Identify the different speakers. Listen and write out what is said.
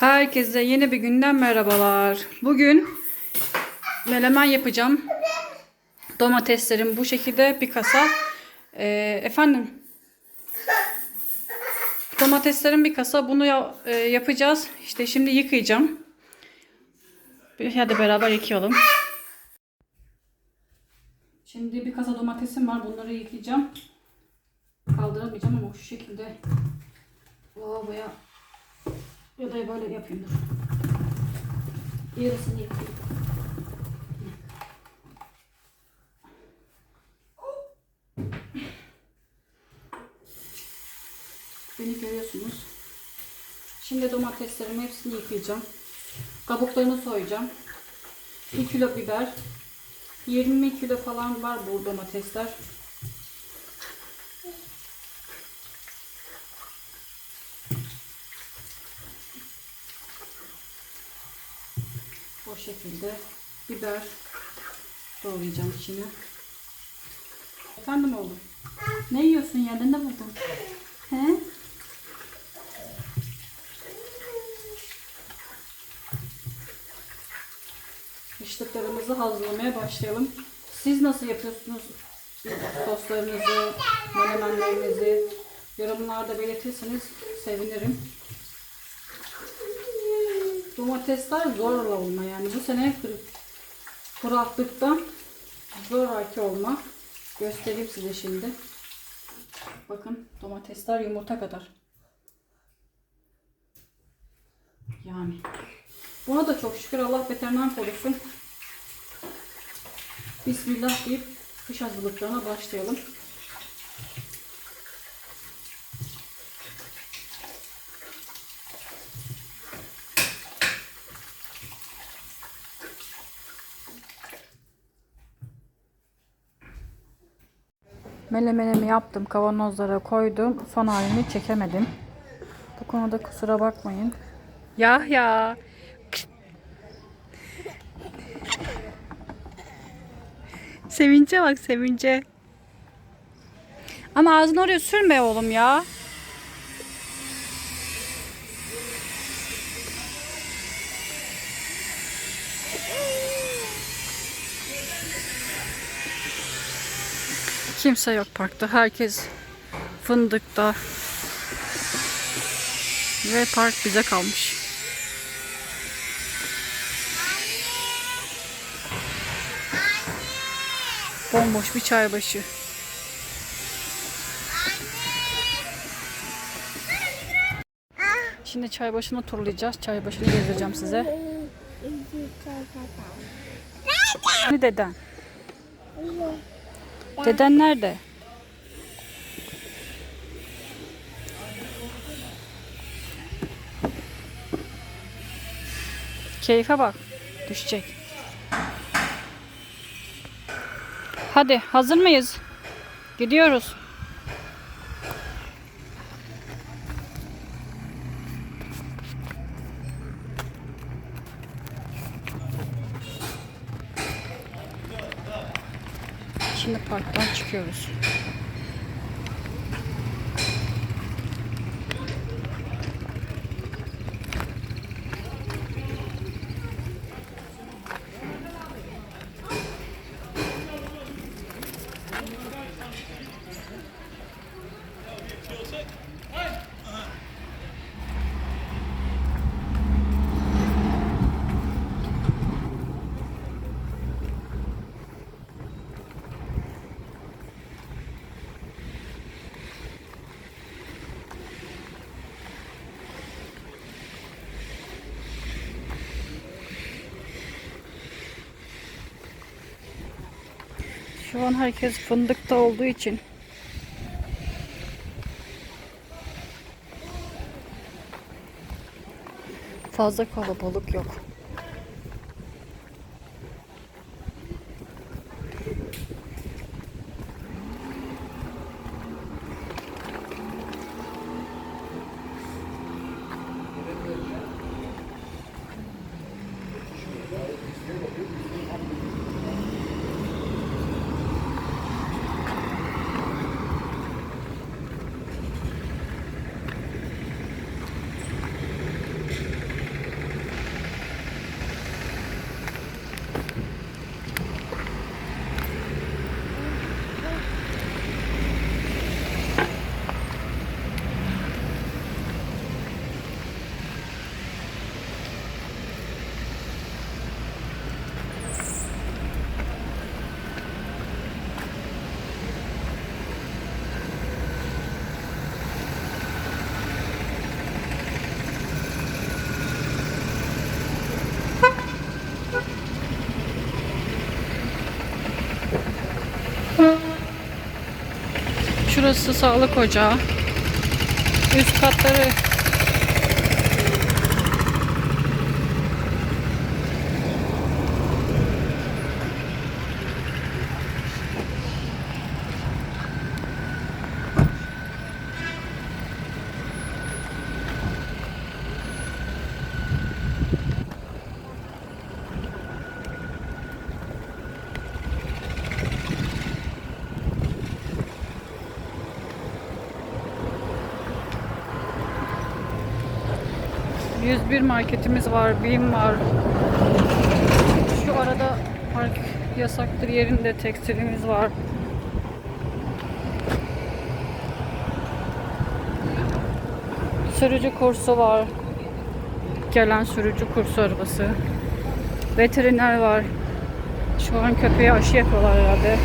Speaker 1: Herkese yeni bir günden merhabalar. Bugün melemen yapacağım. Domateslerim bu şekilde bir kasa. Ee, efendim. Domateslerin bir kasa. Bunu ya- e, yapacağız. İşte şimdi yıkayacağım. Hadi beraber yıkayalım. Şimdi bir kasa domatesim var. Bunları yıkayacağım. Kaldıramayacağım ama şu şekilde lavaboya ya da böyle yapayım dur. Yarısını yapayım. Beni görüyorsunuz. Şimdi domateslerimi hepsini yıkayacağım. Kabuklarını soyacağım. 1 kilo biber. 20 kilo falan var bu domatesler. Şekilde biber doğrayacağım içine. Efendim oğlum. Ne yiyorsun yerden ne buldun? He? Kışlıklarımızı hazırlamaya başlayalım. Siz nasıl yapıyorsunuz soslarınızı, menemenlerinizi? Yorumlarda belirtirseniz sevinirim. Domatesler zorla olma yani bu sene kur- kuraklıktan zoraki olma. Göstereyim size şimdi. Bakın domatesler yumurta kadar. Yani. Buna da çok şükür Allah beterinden korusun. Bismillah deyip kış hazırlıklarına başlayalım. Melemenimi yaptım. Kavanozlara koydum. Son halini çekemedim. Bu konuda kusura bakmayın. Ya ya. Sevince bak sevince. Ama ağzını oraya sürme oğlum ya. Kimse yok parkta. Herkes fındıkta. Ve park bize kalmış. Bomboş bir çay başı. Şimdi çay başını turlayacağız. Çay başını gezdireceğim size. Ne deden? Deden nerede? Keyfe bak. Düşecek. Hadi hazır mıyız? Gidiyoruz. Şimdi parktan çıkıyoruz. Şu an herkes fındıkta olduğu için fazla kalabalık yok. Burası sağlık ocağı. Üst katları ...101 marketimiz var, BİM var. Şu arada park yasaktır yerinde tekstilimiz var. Sürücü kursu var. Gelen sürücü kursu arabası. Veteriner var. Şu an köpeğe aşı yapıyorlar herhalde.